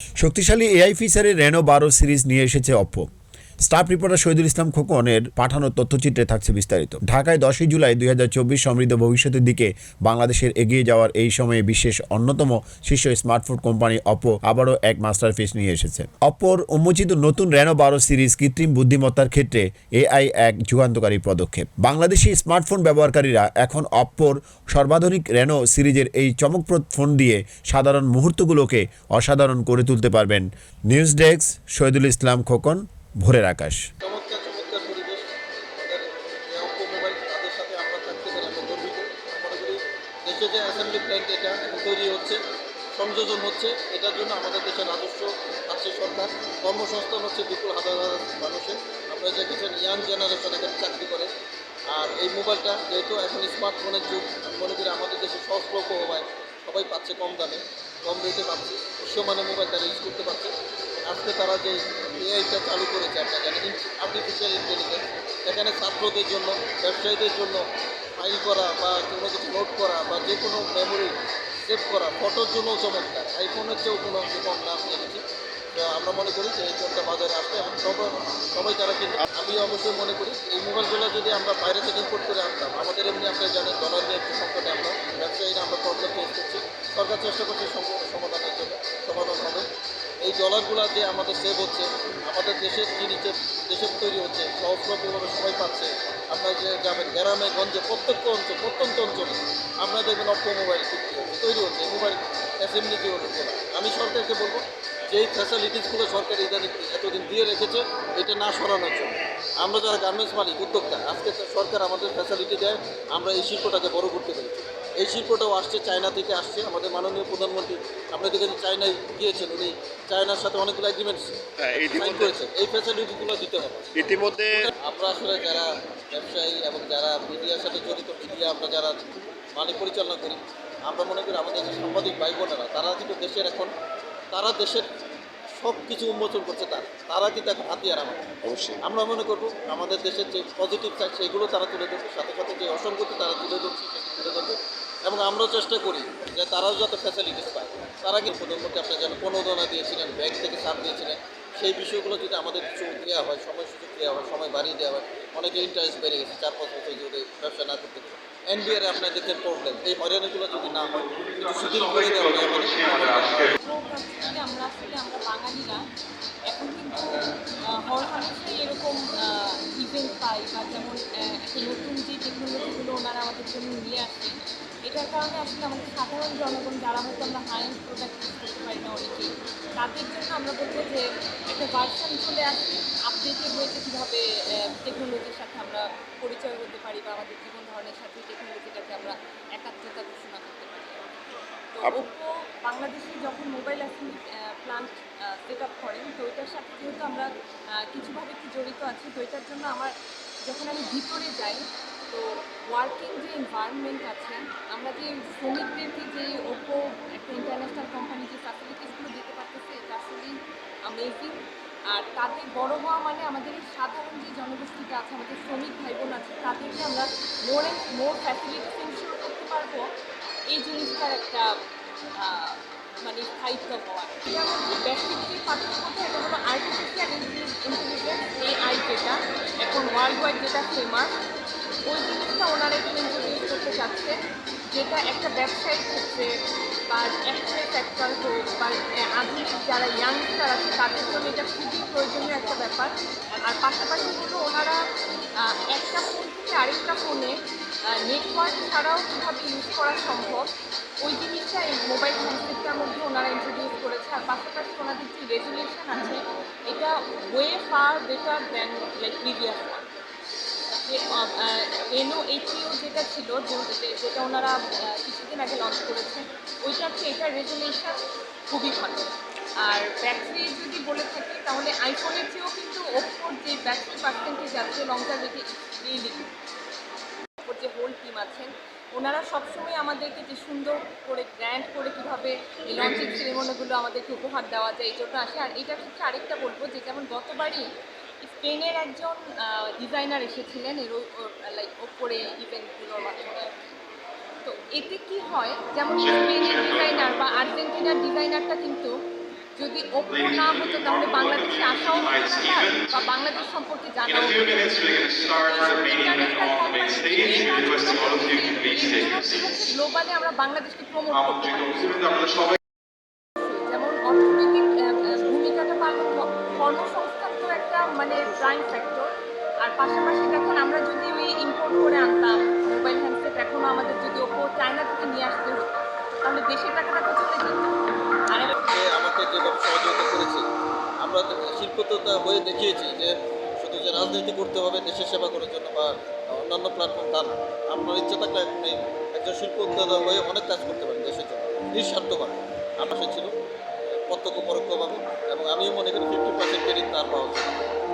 শক্তিশালী এআই ফিচারের রেনো বারো সিরিজ নিয়ে এসেছে Oppo staff reporter Shahidul Islam খোকনের পাঠানো তথ্যচিত্রে থাকছে বিস্তারিত। ঢাকায় দশই জুলাই দুই হাজার চব্বিশ সমৃদ্ধ ভবিষ্যতের দিকে বাংলাদেশের এগিয়ে যাওয়ার এই সময়ে বিশেষ অন্যতম শীর্ষ স্মার্টফোন কোম্পানি অপো আবারও এক মাস্টারপিস নিয়ে এসেছে। অপোর উন্মোচিত নতুন রেনো বারো সিরিজ কৃত্রিম বুদ্ধিমত্তার ক্ষেত্রে এআই এক যুগান্তকারী পদক্ষেপ। বাংলাদেশি স্মার্টফোন ব্যবহারকারীরা এখন অপ্পোর সর্বাধুনিক রেনো সিরিজের এই চমকপ্রদ ফোন দিয়ে সাধারণ মুহূর্তগুলোকে অসাধারণ করে তুলতে পারবেন। নিউজ ডেস্ক শহীদুল ইসলাম খোকন ভোরের আকাশ। দেশে যে তৈরি হচ্ছে, সংযোজন হচ্ছে, এটার জন্য আমাদের দেশে রাজস্ব আছে সরকার। কর্মসংস্থান হচ্ছে বিপুল হাজার হাজার মানুষের। আমরা যে কিছু ইয়াং জেনারেশন এখানে চাকরি করে। আর এই মোবাইলটা যেহেতু এখন স্মার্টফোনের যুগ, আমি মনে করি আমাদের দেশে সহজলভ্য হওয়ায় সবাই পাচ্ছে কম দামে। কম রেটে পাচ্ছে বিশ্বমানের মোবাইল তারা ইউজ করতে পারছে। আজকে তারা যে এআইটা চালু করেছে, আপনার জানেন আর্টিফিশিয়াল ইন্টেলিজেন্স সেখানে ছাত্রদের জন্য, ব্যবসায়ীদের জন্য ফাইল করা বা কোনো কিছু নোট করা বা যে কোনো মেমোরি সেভ করা ফটোর জন্য চমৎকার। আইফোনের চেয়েও কোনো কম নাম জেনেছি তো আমরা মনে করি যে এই ফোনটা বাজারে আসবে এবং সবাই সবাই তারা কিন্তু আমি অবশ্যই মনে করি এই মোবাইলগুলো যদি আমরা বাইরে থেকে ইম্পোর্ট করে আনতাম, আমাদের এমনি আপনারা জানেন ডলার নিয়ে একটু সংকটে আমরা ব্যবসায়ীরা আমরা প্রবলেম ফেস করছি। সরকার চেষ্টা করছে সমাধানের জন্য, সমাধান হবে। এই ডলারগুলো যে আমাদের সেভ হচ্ছে, আমাদের দেশের জিনিসের, দেশের তৈরি হচ্ছে সহজলভ্যভাবে সবাই পাচ্ছে। আপনার যে যাবেন, গ্রামে, গঞ্জে, প্রত্যেক অঞ্চল, প্রত্যন্ত অঞ্চলে আপনারা দেখবেন অপ্পো মোবাইল বিক্রি হচ্ছে, তৈরি হচ্ছে। মোবাইল অ্যাসেম্বলি দিয়ে হলো আমি সরকারকে বলব, যেই ফ্যাসিলিটিসগুলো সরকার ইদানিং এতদিন দিয়ে রেখেছে, এটা না সরানোর জন্য। আমরা যারা গার্মেন্টস মালিক, উদ্যোক্তা, আজকে সরকার আমাদের ফ্যাসিলিটি দেয়, আমরা এই শিল্পটাকে বড় করতে পেরেছি। এই শিল্পটাও আসছে চায়না থেকে আসছে আমাদের মাননীয় প্রধানমন্ত্রী আপনি দেখেন চায়নায় গিয়েছেন উনি চায়নার সাথে অনেকগুলো হ্যাঁ, সাইন করেছেন। এই ফ্যাসিলিটিগুলো দিতে হবে। ইতিমধ্যে আমরা আসলে যারা ব্যবসায়ী এবং যারা মিডিয়ার সাথে জড়িত মিডিয়া আমরা যারা মালিক পরিচালনা করি আমরা মনে করি আমাদের যে সাংবাদিক ভাই বোনেরা তারা কিন্তু দেশের এখন তারা দেশের সব কিছু উন্মোচন করছে তার। তারা কিন্তু এখন হাতিয়ার আমাদের। অবশ্যই। আমরা মনে করব আমাদের দেশের যে পজিটিভ সাইড সেগুলো তারা তুলে ধরবে সাথে সাথে যে অসঙ্গতি তারা তুলে ধরছে সেগুলো তুলে ধরবে। এবং আমরাও চেষ্টা করি যে তারাও যাতে ফ্যাসিলিটিস পায়। তারা কিন্তু প্রধানমন্ত্রী আপনার যেন প্রণোদনা দিয়েছিলেন ব্যাংক থেকে ছাড় দিয়েছিলেন। সেই বিষয়গুলো যদি আমাদের কিছু দেওয়া হয় সময় সুযোগ দেওয়া হয়, সময় বাড়িয়ে দেওয়া হয় অনেকে ইন্টারেস্ট বেড়ে গেছে, চার পাঁচ বছর যদি ব্যবসা না করতে পারে। এনবিআর আপনার দেখেন প্রবলেম এই হয়রানিগুলো যদি না হয় শিথিল করে দেওয়া হয় আমরা আসলে আমরা এখন এরকম ইভেন্ট পাই বা যেমন একটা নতুন যে টেকনোলজিগুলো ওনারা আমাদের জন্য নিয়ে আসে এটার কারণে আসলে আমাদের সাধারণ জনগণ যারা হয়তো আমরা হাই এন্ড প্রোডাক্ট ইউজ করতে পারি না অনেকেই তাদের জন্য আমরা বলব যে একটা ভার্সান চলে আসে আপডেটেড হয়েছে কীভাবে টেকনোলজির সাথে আমরা পরিচয় হতে পারি বা আমাদের জীবন ধরনের সাথে টেকনোলজিটাকে আমরা একাত্মতা ঘোষণা করতে পারি। তো ওপো বাংলাদেশে যখন mobile assembly plant set up করেন তো ওইটার সাথে যেহেতু আমরা কিছুভাবে একটু জড়িত আছি তো এটার জন্য আমার যখন আমি ভিতরে যাই তো ওয়ার্কিং যে এনভায়রনমেন্ট আছে, আমরা যে শ্রমিকদেরকে যে ওপো একটা ইন্টারন্যাশনাল কোম্পানি যে ফ্যাসিলিটিসগুলো দিতে পারতেছে, এটা আসলেই অ্যামেজিং আর তাদের বড় হওয়া মানে আমাদের এই সাধারণ যে জনগোষ্ঠীটা আছে, আমাদের শ্রমিক ভাই বোন আছে, তাদেরকে আমরা more and more facilities ensure করতে পারব। এই জিনিসটার একটা মানে স্থায়িত্ব হওয়া এটার মধ্যে ব্যক্তির যে পার্থক্যটা এটা হলো আর্টিফিশিয়াল ইন্টেলিজেন্স এআই যেটা, এখন ওয়ার্ল্ড ওয়াইড যেটা ফেমাস ওই জিনিসটা ওনারা এখানে ইন্ট্রোডিউস করতে চাচ্ছে, যেটা একটা ব্যবসায়িক ক্ষেত্রে বা একটা সেক্টর হোক বা আধুনিক যারা ইয়াংস্টার আছে, তাদের জন্য এটা খুবই প্রয়োজনীয় একটা ব্যাপার। আর পাশাপাশি কিন্তু ওনারা একটা ফোন থেকে আরেকটা ফোনে নেটওয়ার্ক ছাড়াও কীভাবে ইউজ করা সম্ভব, ওই জিনিসটা এই মোবাইল হ্যান্ডসেটটার মধ্যে ওনারা ইন্ট্রোডিউস করেছে। আর পাশাপাশি ওনাদের যে রেজুলেশন আছে, এটা way far better than like previous NO এইচইউ যেটা ছিল যেটা ওনারা কিছুদিন আগে লঞ্চ করেছেন ওইটার চেয়ে এটার রেজুলেশন খুবই ভালো। আর ব্যাটারি যদি বলে থাকি, তাহলে আইফোনের চেয়েও কিন্তু ওপোর যে ব্যাটারি পার্সেন্টেজ আছে লং টার্ম রেখে রিয়েলি ওর যে হোল টিম আছেন, ওনারা সবসময় আমাদেরকে যে সুন্দর করে গ্র্যান্ড করে কীভাবে এই লঞ্চিং সেরেমনিগুলো আমাদেরকে উপহার দেওয়া যায়, এই জন্য আসে। আর এটার ক্ষেত্রে আরেকটা বলব যে, যেমন গতবারই স্পেনের একজন ডিজাইনার এসেছিলেন এর লাইক ওপরে ইভেন্টগুলোর মাধ্যমে। তো এতে কি হয় যেমন স্পেনের ডিজাইনার বা আর্জেন্টিনার ডিজাইনারটা কিন্তু যদি ওপো না হতো তাহলে বাংলাদেশে আসাও বা বাংলাদেশ সম্পর্কে জানাও In আমরা বাংলাদেশকে প্রমোট না। মানে প্রাইম ফ্যাক্টর আর পাশাপাশি দেখুন, আমরা যদি ওই ইম্পোর্ট করে আনতাম মোবাইল হ্যান্ডসেট এখনও আমাদের যদি ওপো চায়না থেকে নিয়ে আসতে হতো, তাহলে দেশের টাকাটা তো চলে যেত আর আমাকে যেভাবে সহযোগিতা করেছে। আমরা শিল্পতা হয়ে দেখিয়েছি যে শুধু যে রাজনীতি করতে হবে, দেশের সেবা করার জন্য বা অন্যান্য প্ল্যাটফর্ম তা না। আপনার ইচ্ছা থাকলে আপনি একজন শিল্প উদ্যোক্তা হয়ে অনেক কাজ করতে পারেন দেশের জন্য। নিঃস্বার্থভাবে। আমার ছিল। প্রত্যক্ষ পরোক্ষভাবে এবং আমিও মনে করি ফিফটি পার্সেন্ট ক্রেডিট তার পাওয়া উচিত